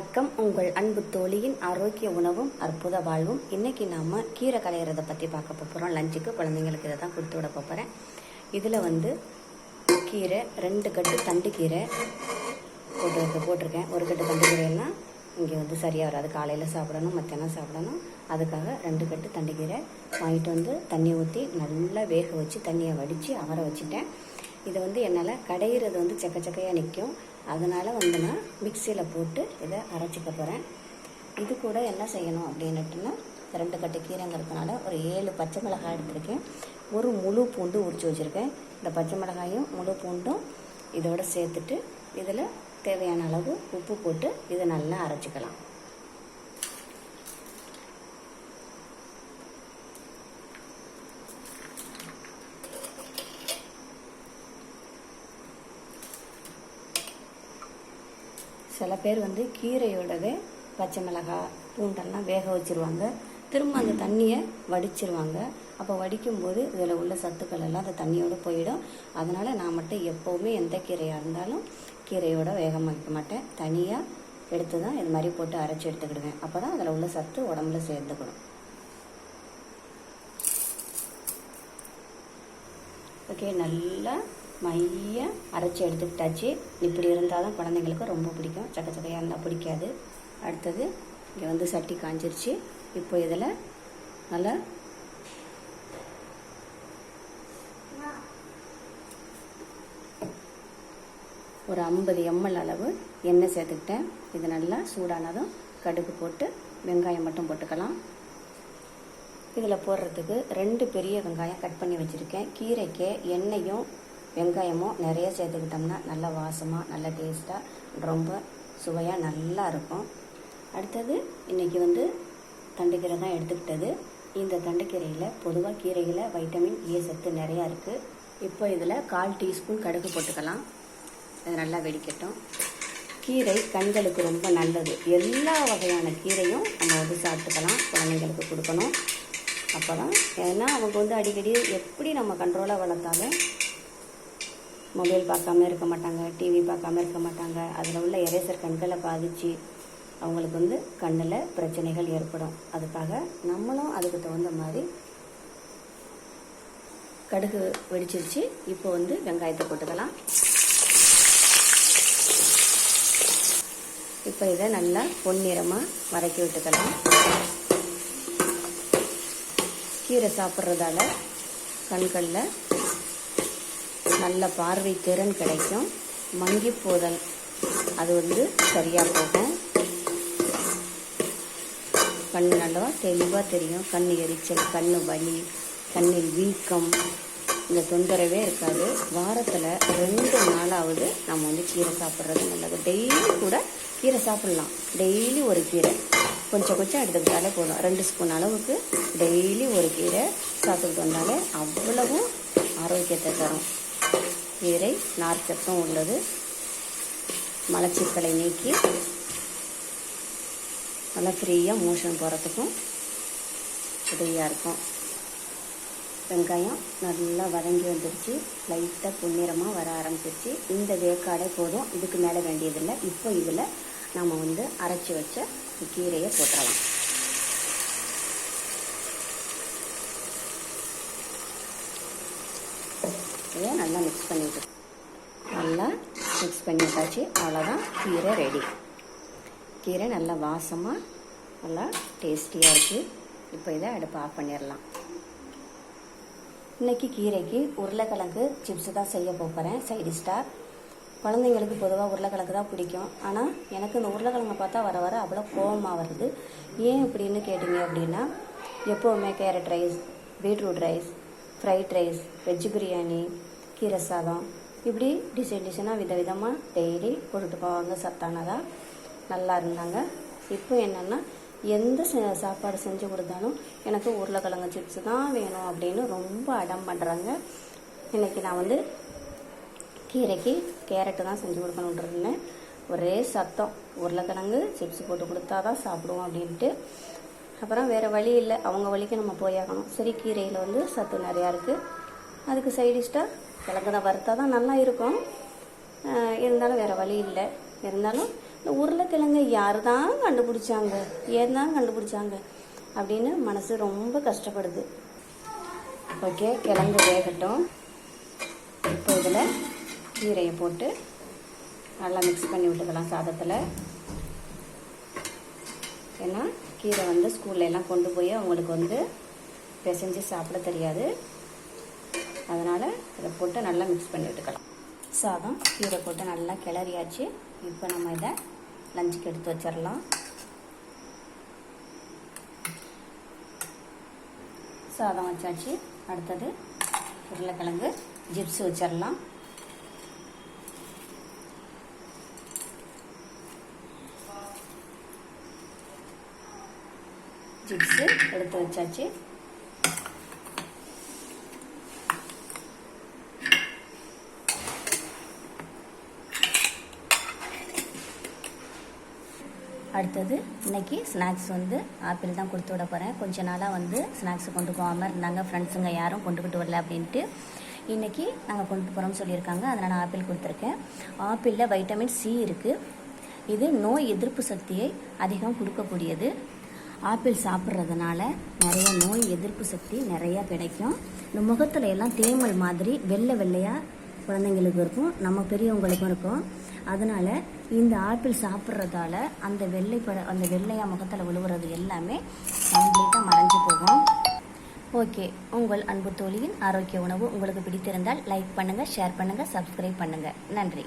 வணக்கம். உங்கள் அன்பு தோழியின் ஆரோக்கிய உணவும் அற்புத வாழ்வும். இன்னைக்கு நாம கீரை கலையிறதை பற்றி பார்க்க போகிறோம் லஞ்சுக்கு குழந்தைங்களுக்கு இதை தான் கொடுத்து விட போகிறேன் இதில் வந்து கீரை ரெண்டு கட்டு தண்டு கீரை போட்டு போட்டிருக்கேன். ஒரு கட்டு தண்டு கீரைன்னா இங்கே வந்து சரியாக வராது. காலையில் சாப்பிடணும் மத்தியானம் சாப்பிடணும். அதுக்காக ரெண்டு கட்டு தண்டு கீரை வாங்கிட்டு வந்து தண்ணி ஊற்றி நல்லா வேக வச்சு தண்ணியை வடித்து அவரை வச்சுட்டேன். இதை வந்து என்னால் கடையிறது வந்து செக்கச்சக்கையாக நிற்கும் அதனால் வந்து நான் மிக்சியில் போட்டு இதை அரைச்சிக்க போகிறேன் இது கூட என்ன செய்யணும் அப்படின்னுட்டுன்னா ரெண்டு கட்டு கீரைங்கிறதுனால ஒரு ஏழு பச்சை மிளகாய் எடுத்திருக்கேன். ஒரு முழு பூண்டு உரிச்சு வச்சுருக்கேன். இந்த பச்சை மிளகாயும் முழு பூண்டும் இதோட சேர்த்துட்டு இதில் தேவையான அளவு உப்பு போட்டு இதை நல்லா அரைச்சிக்கலாம். சில பேர் வந்து கீரையோடவே பச்சை மிளகாய் பூண்டெல்லாம் வேக வச்சிருவாங்க. திரும்ப அந்த தண்ணியை வடிச்சிருவாங்க. அப்போ வடிக்கும்போது இதில் உள்ள சத்துக்கள் எல்லாம் அந்த தண்ணியோடு போயிடும். அதனால் நான் மட்டும் எப்போவுமே எந்த கீரையாக இருந்தாலும் கீரையோட வேகமாக வைக்க மாட்டேன். தனியாக எடுத்து தான் இது மாதிரி போட்டு அரைச்சி எடுத்துக்கிடுவேன். அப்போ தான் அதில் உள்ள சத்து உடம்புல சேர்ந்துக்கணும் ஓகே நல்லா மைய அரைச்சி எடுத்துக்கிட்டாச்சு. இப்படி இருந்தால் தான் குழந்தைங்களுக்கு ரொம்ப பிடிக்கும். சக்க சக்கையாக இருந்தால் பிடிக்காது. அடுத்தது இங்கே வந்து சட்டி காஞ்சிருச்சு. இப்போ இதில் நல்லா ஒரு ஐம்பது எம்எல் அளவு எண்ணெய் சேர்த்துக்கிட்டேன். இது நல்லா சூடானதும் கடுகு போட்டு வெங்காயம் மட்டும் போட்டுக்கலாம். இதில் போடுறதுக்கு ரெண்டு பெரிய வெங்காயம் கட் பண்ணி வச்சுருக்கேன். கீரைக்கு எண்ணெயும் வெங்காயமும் நிறைய சேர்த்துக்கிட்டோம்னா நல்ல வாசமாக நல்ல டேஸ்ட்டாக ரொம்ப சுவையாக நல்லா இருக்கும். அடுத்தது இன்றைக்கி வந்து தண்டுக்கீரை தான் எடுத்துக்கிட்டது. இந்த தண்டுக்கீரையில் பொதுவாக கீரையில் வைட்டமின் ஏ சத்து நிறையா இருக்குது இப்போ இதில் கால் டீஸ்பூன் கடுகு போட்டுக்கலாம். அது நல்லா வெடிக்கட்டும். கீரை கண்களுக்கு ரொம்ப நல்லது. எல்லா வகையான கீரையும் நம்ம வந்து சாப்பிட்டுக்கலாம். குழந்தைங்களுக்கு கொடுக்கணும். அப்போ தான் ஏன்னா அவங்க வந்து அடிக்கடி எப்படி நம்ம கண்ட்ரோலாக வளர்த்தாலும் மொபைல் பார்க்காம இருக்க மாட்டாங்க டிவி பார்க்காம இருக்க மாட்டாங்க. அதில் உள்ள எரேசர் கண்களை பாதித்து அவங்களுக்கு வந்து கண்ணில் பிரச்சனைகள் ஏற்படும். அதுக்காக நம்மளும் அதுக்கு தகுந்த மாதிரி கடுகு வெடிச்சிருச்சு. இப்போ வந்து வெங்காயத்தை போட்டுக்கலாம் இப்போ இதை நல்லா பொன்னிறமாக வதக்கி விட்டுக்கலாம். கீரை சாப்பிட்றதால கண்களில் நல்ல பார்வை திறன் கிடைக்கும். மங்கி போதல். அது வந்து சரியாக போகும். கண் நல்லா தெளிவாக தெரியும். கண் எரிச்சல் கண் வலி கண்ணில் வீக்கம். இந்த தொந்தரவே இருக்காது. வாரத்தில் ரெண்டு நாளாவது நம்ம வந்து கீரை சாப்பிட்றது நல்லது. டெய்லி கூட கீரை சாப்பிட்லாம். டெய்லி ஒரு கீரை. கொஞ்சம் கொஞ்சம் எடுத்துக்கிட்டாலே போதும். ரெண்டு ஸ்பூன் அளவுக்கு டெய்லி ஒரு கீரை சாப்பிட்டுக்கிட்டு வந்தாலே அவ்வளவும் ஆரோக்கியத்தை தரும். கீரை நார்ச்சத்தும் உள்ளது. மலச்சிக்கலை நீக்கி நல்லா ஃப்ரீயாக மோஷன் போகிறதுக்கும் உதவியாக இருக்கும். வெங்காயம் நல்லா வதங்கி வந்துருச்சு. லைட்டாக புன்னிறமாக வர ஆரம்பிச்சிருச்சு. இந்த வேக்காடே போதும். இதுக்கு மேலே வேண்டியதில்லை. இப்போ இதில் நம்ம வந்து அரைச்சி வச்ச கீரையை போட்டுடலாம் இதை நல்லா மிக்ஸ் பண்ணிட்டு நல்லா மிக்ஸ் பண்ணிட்டாச்சு. அவ்வளோதான் கீரை ரெடி கீரை நல்லா வாசமாக நல்லா டேஸ்டியாக இருக்குது இப்போ இதை அடுப்பு ஆஃப் பண்ணிடலாம். இன்றைக்கி கீரைக்கு உருளைக்கிழங்கு சிப்ஸு தான் செய்ய போகிறேன் சைடிஷ்டாக குழந்தைங்களுக்கு பொதுவாக உருளைக்கிழங்கு தான் பிடிக்கும். ஆனால் எனக்கு இந்த உருளைக்கிழங்கு பார்த்தா வர வர அவ்வளோ கோபமாக வருது. ஏன் இப்படின்னு கேட்டிங்க அப்படின்னா எப்போவுமே carrot rice beetroot rice fried rice veg biryani கீரை சாதம். இப்படி டிசைன் டிசைனாக விதவிதமாக டெய்லி கொண்டுட்டு போவாங்க. சத்தானதாக நல்லா இருந்தாங்க. இப்போ என்னென்னா எந்த ச- சாப்பாடு செஞ்சு கொடுத்தாலும் எனக்கு உருளைக்கிழங்கு சிப்ஸ் தான் வேணும் அப்படின்னு ரொம்ப அடம் பண்ணுறாங்க இன்றைக்கி நான் வந்து கீரைக்கு கேரட்டு தான் செஞ்சு கொடுக்கணுன்ட்டு இருந்தேன். ஒரே சத்தம். உருளைக்கிழங்கு சிப்ஸ் போட்டு கொடுத்தா தான் சாப்பிடுவோம் அப்படின்ட்டு. அப்புறம் வேறு வழி இல்லை. அவங்க வழிக்கு நம்ம போயாகணும். சரி கீரையில் வந்து சத்து நிறையா இருக்குது அதுக்கு சைடிஷ்டாக கிழங்குதான் வறுத்தா தான் நல்லா இருக்கும். இருந்தாலும் வேறு வழி இல்லை. இருந்தாலும் இந்த உருளைக்கிழங்கு யார் தான் கண்டுபிடிச்சாங்க? ஏன் தான் கண்டுபிடிச்சாங்க? அப்படின்னு மனசு ரொம்ப கஷ்டப்படுது. ஓகே கிழங்கு வேகட்டும். இப்போ இதில் கீரையை போட்டு நல்லா மிக்ஸ் பண்ணி விட்டுக்கலாம் சாதத்தில். ஏன்னா கீரை வந்து ஸ்கூல்ல எல்லாம் கொண்டு போய் அவங்களுக்கு வந்து பிசைஞ்சு சாப்பிட தெரியாது. அதனால் இதை போட்டு நல்லா மிக்ஸ் பண்ணி விட்டுக்கலாம் சாதம் கீரை போட்டு நல்லா கிளறியாச்சு. இப்போ நம்ம இதை லஞ்சுக்கு எடுத்து வச்சிடலாம். சாதம் வச்சாச்சு. அடுத்தது உருளைக்கிழங்கு ஜிப்ஸ் வச்சிடலாம். சிப்ஸு எடுத்து வச்சாச்சு. அடுத்தது இன்றைக்கி ஸ்நாக்ஸ் வந்து ஆப்பிள் தான் கொடுத்து விட போகிறேன் கொஞ்ச நாளாக வந்து ஸ்நாக்ஸ் கொண்டு போகாமல் இருந்தாங்க ஃப்ரெண்ட்ஸுங்க யாரும் கொண்டுக்கிட்டு வரல அப்படின்ட்டு இன்றைக்கி நாங்கள் கொண்டு போகிறோம்னு சொல்லியிருக்காங்க. அதனால் நான் ஆப்பிள் கொடுத்துருக்கேன். ஆப்பிளில் வைட்டமின் சி இருக்குது இது நோய் எதிர்ப்பு சக்தியை அதிகம் கொடுக்கக்கூடியது. ஆப்பிள் சாப்பிட்றதுனால நிறைய நோய் எதிர்ப்பு சக்தி நிறையா கிடைக்கும். இந்த முகத்துல எல்லாம் தேமல் மாதிரி வெள்ளை வெள்ளையாக குழந்தைங்களுக்கு இருக்கும். நம்ம பெரியவங்களுக்கும் இருக்கும். அதனால் இந்த ஆப்பிள் சாப்பிட்றதால அந்த வெள்ளை பட அந்த வெள்ளையாக முகத்தில் விழுவுறது எல்லாமே கம்ப்ளீட்டாக மறைஞ்சு போகும். ஓகே உங்கள் அன்பு தோழியின் ஆரோக்கிய உணவு உங்களுக்கு பிடித்திருந்தால் லைக் பண்ணுங்கள் ஷேர் பண்ணுங்கள் சப்ஸ்கிரைப் பண்ணுங்கள் நன்றி.